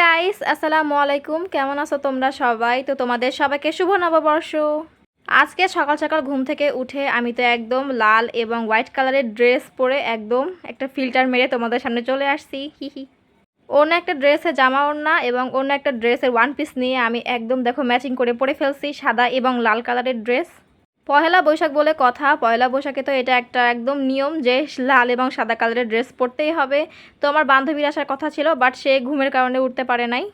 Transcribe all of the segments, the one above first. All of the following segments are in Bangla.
গাইস আসসালামু আলাইকুম। কেমন আছো তোমরা সবাই? তো তোমাদের সবাইকে শুভ নববর্ষ। আজকে সকাল সকাল ঘুম থেকে উঠে আমি তো একদম লাল এবং হোয়াইট কালারের ড্রেস পরে একদম একটা ফিল্টার মেরে তোমাদের সামনে চলে আসছি। হি হি। অন্য একটা ড্রেসের জামা ওড়না এবং অন্য একটা ড্রেসের ওয়ান পিস নিয়ে আমি একদম দেখো ম্যাচিং করে পরে ফেলছি সাদা এবং লাল কালারের ড্রেস। পহেলা বৈশাখ বলে কথা। পয়লা বৈশাখে তো এটা একটা একদম নিয়ম যে লাল এবং সাদা কালারের ড্রেস পরতেই হবে। তো আমার বান্ধবীর আসার কথা ছিল, বাট সে ঘুমের কারণে উঠতে পারে নাই।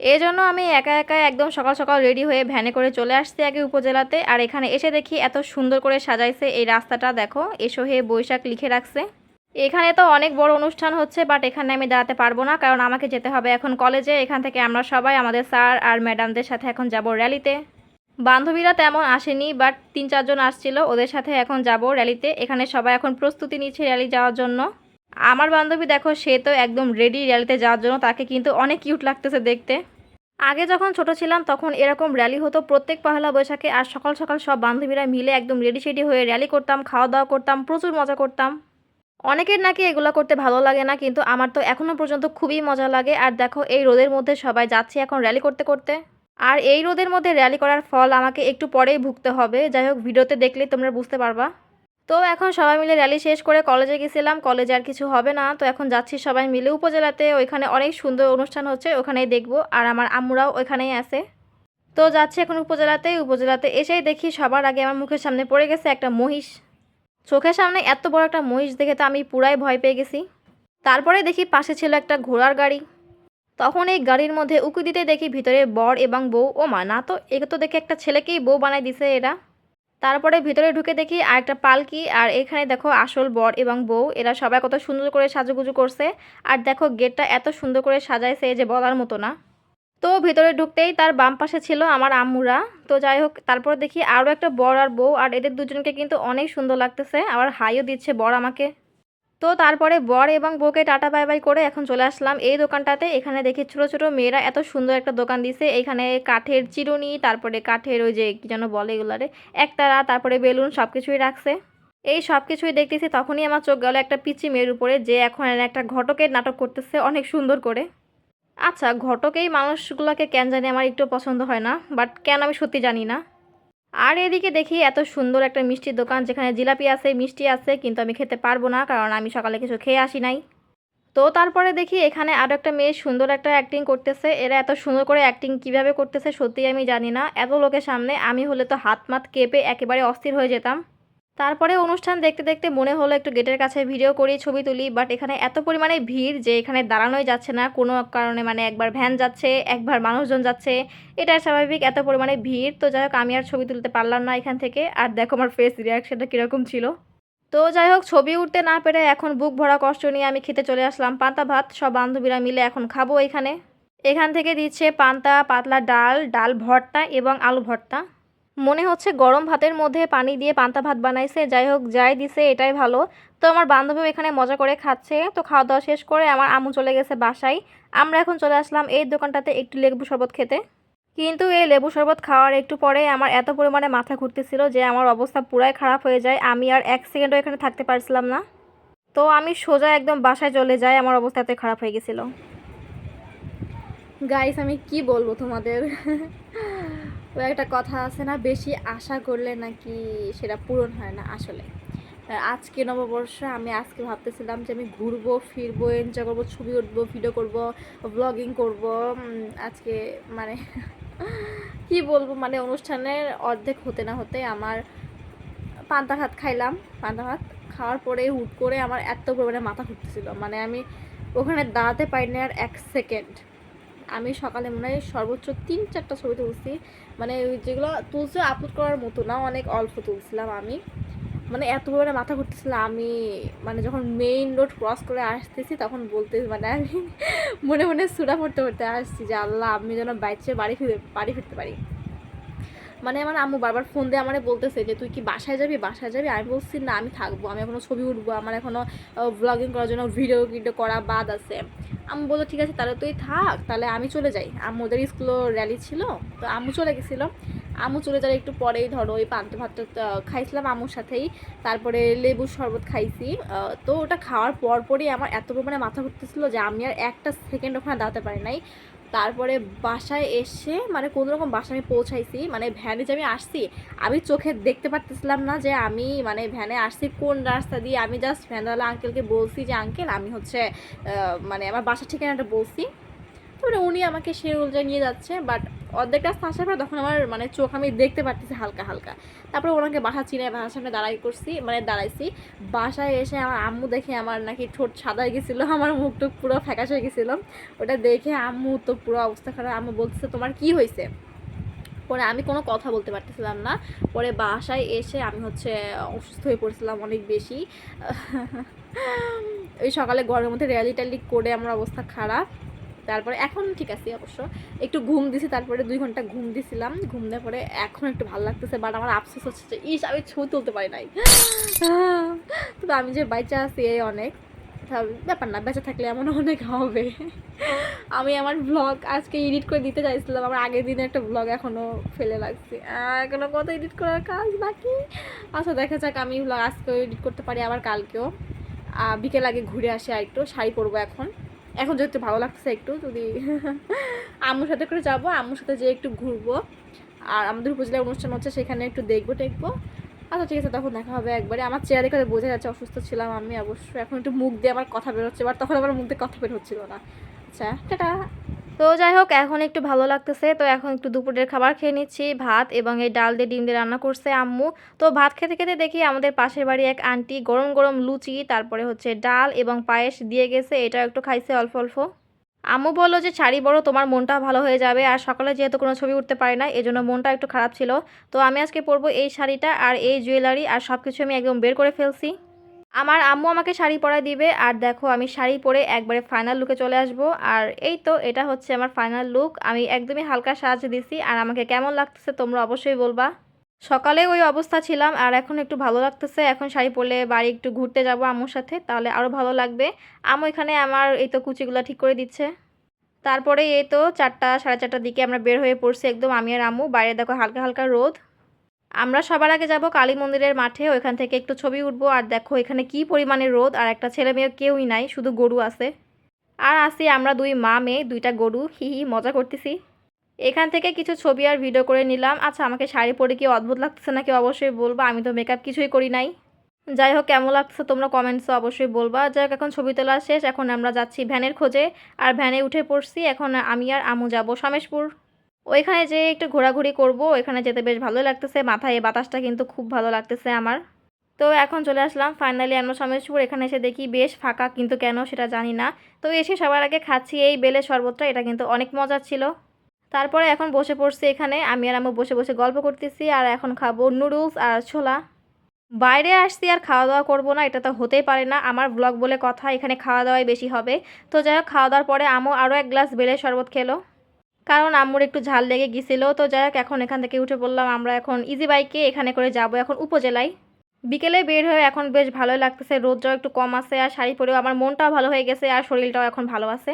এই জন্য আমি একা একা একদম সকাল সকাল রেডি হয়ে ভ্যানে করে চলে আসছি আগে উপজেলাতে। আর এখানে এসে দেখি এত সুন্দর করে সাজাইছে এই রাস্তাটা, দেখো। এসো হে বৈশাখ লিখে রাখছে। এখানে তো অনেক বড় অনুষ্ঠান হচ্ছে, বাট এখানে আমি দাঁড়াতে পারব না, কারণ আমাকে যেতে হবে এখন কলেজে। এখান থেকে আমরা সবাই আমাদের স্যার আর ম্যাডামদের সাথে এখন যাব র্যালিতে। বান্ধবীরা তেমন আসেনি বাট তিন চারজন আসছিল। ওদের সাথে এখন যাব র্যালিতে। এখানে সবাই এখন প্রস্তুতি নিচ্ছে র্যালি যাওয়ার জন্য। আমার বান্ধবী, দেখো, সে তো একদম রেডি র্যালিতে যাওয়ার জন্য। তাকে কিন্তু অনেক কিউট লাগতেছে দেখতে। আগে যখন ছোট ছিলাম, তখন এরকম র্যালি হতো প্রত্যেক পহেলা বৈশাখে, আর সকাল সকাল সব বান্ধবীরা মিলে একদম রেডি সেডি হয়ে র্যালি করতাম খাওয়া দাওয়া করতাম, প্রচুর মজা করতাম। অনেকের নাকি এগুলো করতে ভালো লাগে না, কিন্তু আমার তো এখনও পর্যন্ত খুবই মজা লাগে। আর দেখো, এই রোদের মধ্যে সবাই যাচ্ছে এখন র্যালি করতে করতে। আর এই রোদের মধ্যে র্যালি করার ফল আমাকে একটু পরেই ভুগতে হবে। যাই হোক, ভিডিওতে দেখলে তোমরা বুঝতে পারবা। তো এখন সবাই মিলে র্যালি শেষ করে কলেজে গেছিলাম। কলেজে আর কিছু হবে না। তো এখন যাচ্ছি সবাই মিলে উপজেলাতে। ওইখানে অনেক সুন্দর অনুষ্ঠান হচ্ছে, ওখানেই দেখব। আর আমার আম্মুরাও ওইখানেই আছে। তো যাচ্ছি এখন উপজেলাতে। উপজেলাতে এসেই দেখি সবার আগে আমার মুখের সামনে পড়ে গেছে একটা মহিষ। চোখের সামনে এত বড় একটা মহিষ দেখে তো আমি পুরাই ভয় পেয়ে গেছি। তারপরে দেখি পাশে ছিল একটা ঘোড়ার গাড়ি। তখন এই গাড়ির মধ্যে উকি দিতে দেখি ভিতরে বর এবং বউ, ও মা, না তো একে তো দেখে একটা ছেলেকেই বউ বানাই দিছে এরা। তারপরে ভিতরে ঢুকে দেখি আর একটা পালকি, আর এখানে দেখো আসল বর এবং বউ, এরা সবাই কত সুন্দর করে সাজুগুজু করছে। আর দেখো গেটটা এত সুন্দর করে সাজাইছে যে বলার মতো না। তো ভিতরে ঢুকতেই তার বাম পাশে ছিল আমার আম্মুরা। তো যাই হোক, তারপর দেখি আরও একটা বর আর বউ, আর এদের দুজনকে কিন্তু অনেক সুন্দর লাগতেছে। আবার হাইও দিচ্ছে বর আমাকে। তো তারপরে বর এবং বউকে টাটা বাই বাই করে এখন চলে আসলাম। এই দোকানটাতে এখানে দেখি ছোটো ছোটো মেয়েরা এত সুন্দর একটা দোকান দিছে। এখানে কাঠের চিরুনি, তারপরে কাঠের ওই যে কী যেন বলে এগুলারে, একতারা, তারপরে বেলুন সব কিছুই রাখছে। এই সব কিছুই দেখতেছি তখনই আমার চোখ গেল একটা পিচি মেয়ের উপরে যে এখন একটা ঘটকের নাটক করতেছে অনেক সুন্দর করে। আচ্ছা ঘটকেই মানুষগুলোকে কেন জানি আমার একটু পছন্দ হয় না, বাট কেন আমি সত্যি জানি না। আর এদিকে দেখি এত সুন্দর একটা মিষ্টির দোকান যেখানে জিলাপি আছে, মিষ্টি আছে, কিন্তু আমি খেতে পারব না কারণ আমি সকালে কিছু খেয়ে আসি নাই। তো তারপরে দেখি এখানে আরও একটা মেয়ে সুন্দর একটা অ্যাক্টিং করতেছে। এরা এত সুন্দর করে অ্যাক্টিং কীভাবে করতেছে সত্যিই আমি জানি না। এত লোকের সামনে আমি হলে তো হাত মাত কেঁপে একেবারে অস্থির হয়ে যেতাম। তারপরে অনুষ্ঠান দেখতে দেখতে মনে হলো একটু গেটের কাছে ভিডিও করি, ছবি তুলি বাট এখানে এত পরিমাণে ভিড় যে এখানে দাঁড়ানোই যাচ্ছে না। কোনো কারণে মানে একবার ভ্যান যাচ্ছে, একবার মানুষজন যাচ্ছে এটা স্বাভাবিক, এত পরিমাণে ভিড়। তো যাই হোক, আমি আর ছবি তুলতে পারলাম না এখান থেকে। আর দেখো আমার ফেস রিয়াকশনটা কীরকম ছিল। তো যাই হোক, ছবি উঠতে না পেরে এখন বুক ভরা কষ্ট নিয়ে আমি খেতে চলে আসলাম। পান্তা ভাত, সব বান্ধবীরা মিলে এখন খাব এখানে। এখান থেকে দিচ্ছে পান্তা, পাতলা ডাল ডাল ভর্তা এবং আলু ভর্তা। মনে হচ্ছে গরম ভাতের মধ্যে পানি দিয়ে পান্তা ভাত বানাইছে, যাই হোক যাই দিছে, এটাই ভালো। তো আমার বান্ধবী এখানে মজা করে খাচ্ছে, তো খাওয়া দাওয়া শেষ করে আমার আমু চলে গেছে বাসায়। আমরা এখন চলে আসলাম এই দোকানটাতে একটু লেবু শরবত খেতে। কিন্তু এই লেবু শরবত খাওয়ার একটু পরে আমার এত পরিমাণে মাথা ঘুরতেছিল যে আমার অবস্থা পুরাই খারাপ হয়ে যায়, আমি আর এক সেকেন্ডও এখানে থাকতে পারছিলাম না। তো আমি সোজা একদম বাসায় চলে যাই, আমার অবস্থা এত খারাপ হয়ে গেছিল। গাইস আমি কি বলব তোমাদের? ওই একটা কথা আছে না, বেশি আশা করলে নাকি সেটা পূরণ হয় না আসলে। আজকে নববর্ষ আমি আজকে ভাবতেছিলাম যে আমি ঘুরবো, ফিরবো এনজয় করব, ছবি উঠবো ভিডিও করব ব্লগিং করব আজকে মানে কি বলব মানে অনুষ্ঠানের অর্ধেক হতে না হতে আমার পান্তা ভাত খাইলাম। পান্তা ভাত খাওয়ার পরে হুট করে আমার এত পরিমাণে মাথা ঘুরতেছিল। মানে আমি ওখানে দাঁড়াতে পারিনি আর এক সেকেন্ড আমি সকালে মনে হয় সর্বোচ্চ তিন চারটা ছবি তুলছি। মানে যেগুলো তুলছে আপলোড করার মতো না, অনেক অল্প তুলছিলাম আমি। মানে এত বড় মাথা ঘুরতেছিলাম আমি মানে যখন মেইন রোড ক্রস করে আসতেছি তখন বলতে মানে আমি মনে মনে সুরা পড়তে পড়তে আসছি যে, আল্লাহ, আমি যেন বাইচে বাড়ি ফিরে, বাড়ি ফিরতে পারি। মানে আমার আম্মু বারবার ফোন দিয়ে আমারে বলতেছে যে, তুই কি বাসায় যাবি? বাসায় যাবি? আমি বলছি, না, আমি থাকব। আমি এখনও ছবি উঠবো। আমার এখনও ব্লগিং করার জন্য ভিডিও ভিডিও করা বাদ আছে। আমি বলল, ঠিক আছে, তাহলে তুই থাক। তাহলে আমি চলে যাই। আম্মু ওদের স্কুলও র্যালি ছিল। তো আম্মু চলে গেছিল। আম্মু চলে যাওয়ার একটু পরেই ধরো ওই পান্তা ভাতটা খাইছিলাম আম্মুর সাথেই। তারপরে লেবুর শরবত খাইছি। তো ওটা খাওয়ার পর পরই আমার এত পরিমাণে মাথা ঘুরতেছিল যে আমি আর একটা সেকেন্ড ওখানে দাঁড়াতে পারি নাই। তারপরে বাসায় এসে মানে কোনো রকম বাসায় আমি পৌঁছাইছি মানে ভ্যানে যে আমি আসছি, আমি চোখে দেখতে পারতেছিলাম না যে আমি মানে ভ্যানে আসছি কোন রাস্তা দিয়ে। আমি জাস্ট ভ্যানওয়ালা আঙ্কেলকে বলছি যে আঙ্কেল আমি হচ্ছে মানে আমার বাসার ঠিকানাটা বলছি। তারপরে উনি আমাকে সেই অনুযায়ী নিয়ে যাচ্ছে বাট অর্ধেক রাস্তা আসার পর তখন আমার মানে চোখ আমি দেখতে পারতেছি হালকা হালকা। তারপরে ওনাকে বাসা চিনে বাসার সামনে দাঁড়াই করছি মানে দাঁড়াইছি। বাসায় এসে আমার আম্মু দেখে আমার নাকি ঠোঁট সাদা গেছিল, আমার মুখ টুক পুরো ফ্যাকাশ হয়ে গেছিল। ওটা দেখে আম্মু তো পুরো অবস্থা খারাপ, আম্মু বলতেছে, তোমার কি হয়েছে? পরে আমি কোনো কথা বলতে পারতেছিলাম না। পরে বাসায় এসে আমি হচ্ছে অসুস্থ হয়ে পড়েছিলাম অনেক বেশি। ওই সকালে গরমের মধ্যে র্যালি ট্যালি করে আমার অবস্থা খারাপ। তারপরে এখন ঠিক আছে অবশ্য। একটু ঘুম দিছি তারপরে দুই ঘণ্টা ঘুম দিছিলাম। ঘুম দেওয়ার পরে এখন একটু ভালো লাগতেছে বাট আমার আফসোস হচ্ছে যে ইস আমি ছবি তুলতে পারি নাই। তবে আমি যে বাইচা আছি এই অনেক ব্যাপার না বেঁচে থাকলে এমন অনেক হবে। আমি আমার ব্লগ আজকে এডিট করে দিতে চাইছিলাম আমার আগের দিনে একটা ব্লগ এখনও ফেলে রাখছি আহ, এখনও কত এডিট করার কাজ বাকি? আচ্ছা দেখা যাক আমি ব্লগ আজকেও এডিট করতে পারি আবার কালকেও। বিকেল আগে ঘুরে আসি আর একটু শাড়ি পরবো এখন। এখন যেহেতু ভালো লাগছে একটু, যদি আম্মুর সাথে করে যাব, আম্মুর সাথে যেয়ে একটু ঘুরবো। আর আমাদের উপজেলায় অনুষ্ঠান হচ্ছে সেখানে একটু দেখব, টেকবো। আচ্ছা ঠিক আছে, তখন দেখা হবে একবারে। আমার চেয়ারে করে বোঝা যাচ্ছে অসুস্থ ছিলাম আমি অবশ্য। এখন একটু মুখ দিয়ে আমার কথা বেরোচ্ছে বা তখন আমার মুখ দিয়ে কথা বের হচ্ছিল না। আচ্ছা টাটা। তো যাই হোক, এখন একটু ভালো লাগতেছে। তো এখন একটু দুপুরের খাবার খেয়ে নিচ্ছি, ভাত এবং এই ডাল দিয়ে ডিম দিয়ে রান্না করছে আম্মু। তো ভাত খেতে খেতে দেখি আমাদের পাশের বাড়ি এক আন্টি গরম গরম লুচি, তারপরে হচ্ছে ডাল এবং পায়েস দিয়ে গেছে। এটা একটু খাইছে অল্প অল্প। আম্মু বলল যে শাড়ি বড়, তোমার মনটা ভালো হয়ে যাবে। আর সকালে যেহেতু কোনো ছবি উঠতে পারে না এজন্য মনটা একটু খারাপ ছিল। তো আমি আজকে পরবো এই শাড়িটা আর এই জুয়েলারি আর সব কিছু আমি একদম বের করে ফেলছি। আমার আম্মু আমাকে শাড়ি পরায় দিবে, আর দেখো আমি শাড়ি পরে একবারে ফাইনাল লুকে চলে আসব। আর এই তো, এটা হচ্ছে আমার ফাইনাল লুক আমি একদমই হালকা সাজ দিছি, আর আমাকে কেমন লাগতেছে তোমরা অবশ্যই বলবা। সকালে ওই অবস্থা ছিলাম, আর এখন একটু ভালো লাগতেছে। এখন শাড়ি পরলে বাড়ি একটু ঘুরতে যাব আম্মুর সাথে, তাহলে আরও ভালো লাগবে। আম্মু এখানে আমার এই তো কুচিগুলো ঠিক করে দিচ্ছে। তারপরে এই তো চারটা, সাড়ে চারটার দিকে আমরা বের হয়ে পড়ছি একদম আমি আর আম্মু। বাইরে দেখো হালকা হালকা রোদ। আমরা সবার আগে যাব কালী মন্দিরের মাঠে, ওইখান থেকে একটু ছবি উঠবো আর দেখো এখানে কি পরিমাণে রোদ আর একটা ছেলে মেয়ে কেউই নাই, শুধু গরু আছে। আর আসি আমরা দুই মা মেয়ে, দুইটা গরু, হি হি, মজা করতেছি। এখান থেকে কিছু ছবি আর ভিডিও করে নিলাম। আচ্ছা আমাকে শাড়ি পরে কি অদ্ভুত লাগতেছে নাকি অবশ্যই বলবা, আমি তো মেকআপ কিছুই করি নাই। যাই হোক, কেমন লাগছে তোমরা কমেন্টসে অবশ্যই বলবা। যাই হোক, এখন ছবি তোলা শেষ, এখন আমরা যাচ্ছি ভ্যানের খোঁজে। আর ভ্যানে উঠে পড়ছি, এখন আমি আর আমু যাব সমেশপুর। ওইখানে যে একটু ঘোরাঘুরি করব। ওইখানে যেতে বেশ ভালোই লাগতেছে। মাথায় এই বাতাসটা কিন্তু খুব ভালো লাগতেছে আমার। তো এখন চলে আসলাম ফাইনালি আমরা সমেশপুর এখানে এসে দেখি বেশ ফাঁকা কিন্তু কেন সেটা জানি না। তো এসে সবার আগে খাচ্ছি এই বেলের শরবতটা। এটা কিন্তু অনেক মজার ছিল। তারপরে এখন বসে পড়ছি এখানে। আমি আর আমি বসে বসে গল্প করতেছি আর এখন খাব নুডলস আর ছোলা। বাইরে আসছি আর খাওয়া দাওয়া করব না, এটা তো হতেই পারে না। আমার ব্লগ বলে কথা, এখানে খাওয়া দাওয়াই বেশি হবে। তো যাই হোক খাওয়া দাওয়ার পরে আমও আরও এক গ্লাস বেলের শরবত খেলো। কারণ আম্মুর একটু ঝাল লেগে গিয়েছিল তো যাই হোক, এখন এখান থেকে উঠে পড়লাম আমরা এখন ইজি বাইকে এখানে করে যাব, এখন উপজেলায়। বিকেলে বের হয়ে এখন বেশ ভালোই লাগতেছে, রোদটাও একটু কম আছে, আর শাড়ি পরেও আমার মনটাও ভালো হয়ে গেছে, আর শরীরটাও এখন ভালো আছে।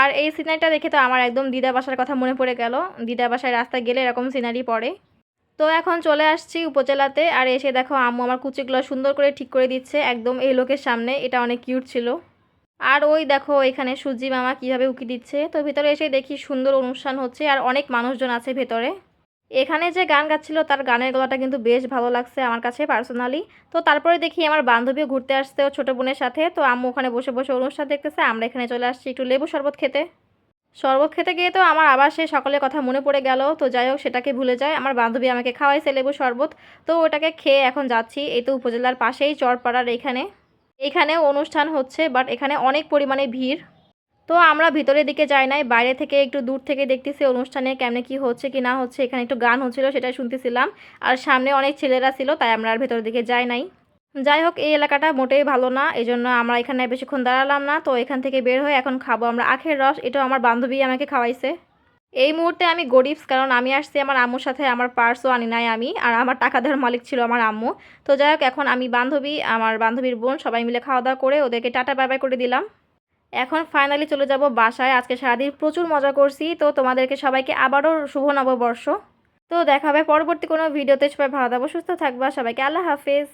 আর এই সিনারিটা দেখে তো আমার একদম দিদা বাসার কথা মনে পড়ে গেল, দিদা বাসায় রাস্তায় গেলে এরকম সিনারি পড়ে। তো এখন চলে আসছি উপজেলাতে, আর এসে দেখো আম্মু আমার কুচিগুলো সুন্দর করে ঠিক করে দিচ্ছে, একদম এই লোকের সামনে, এটা অনেক কিউট ছিল। আর ওই দেখো, এখানে সুজি মামা কীভাবে উকি দিচ্ছে। তো ভিতরে এসে দেখি সুন্দর অনুষ্ঠান হচ্ছে আর অনেক মানুষজন আছে ভেতরে। এখানে যে গান গাচ্ছিল, তার গানের গলাটা কিন্তু বেশ ভালো লাগছে আমার কাছে পার্সোনালি তো তারপরে দেখি আমার বান্ধবীও ঘুরতে আসছে ও ছোটো বোনের সাথে। তো আম্মু ওখানে বসে বসে অনুষ্ঠান দেখতেছে, আমরা এখানে চলে আসছি একটু লেবু শরবত খেতে। শরবত খেতে গিয়ে তো আমার আবার সেই সকালের কথা মনে পড়ে গেল। তো যাই হোক, সেটাকে ভুলে যায়। আমার বান্ধবী আমাকে খাওয়াইছে লেবু শরবত। তো ওটাকে খেয়ে এখন যাচ্ছি এই তো উপজেলার পাশেই চরপাড়ার এখানে। এখানে অনুষ্ঠান হচ্ছে বাট এখানে অনেক পরিমাণে ভিড়। তো আমরা ভিতরের দিকে যাই নাই, বাইরে থেকে একটু দূর থেকে দেখতেছি অনুষ্ঠানে কেমনে কি হচ্ছে কি না হচ্ছে, এখানে একটু গান হচ্ছিল সেটাই শুনতেছিলাম। আর সামনে অনেক ছেলেরা ছিল, তাই আমরা আর ভেতরের দিকে যাই নাই। যাই হোক, এই এলাকাটা মোটেই ভালো না এই জন্য আমরা এখানে বেশিক্ষণ দাঁড়ালাম না। তো এখান থেকে বের হয়ে এখন খাব আমরা আখের রস, এটাও আমার বান্ধবী আমাকে খাওয়াইছে। এই মুহূর্তে আমি গরিবস কারণ আমি আসছি আমার আম্মুর সাথে, আমার পার্সও আনি নাই আমি, আর আমার টাকা দেওয়ার মালিক ছিল আমার আম্মু। তো যাই হোক, এখন আমি বান্ধবী, আমার বান্ধবীর বোন, সবাই মিলে খাওয়া দাওয়া করে ওদেরকে টাটা বাই বাই করে দিলাম। এখন ফাইনালি চলে যাব বাসায়, আজকে সারাদিন প্রচুর মজা করছি, তো তোমাদেরকে সবাইকে আবারও শুভ নববর্ষ। তো দেখা হবে পরবর্তী কোনো ভিডিওতে সবাই ভালো থাকব সুস্থ থাকবা, সবাইকে আল্লাহ হাফেজ।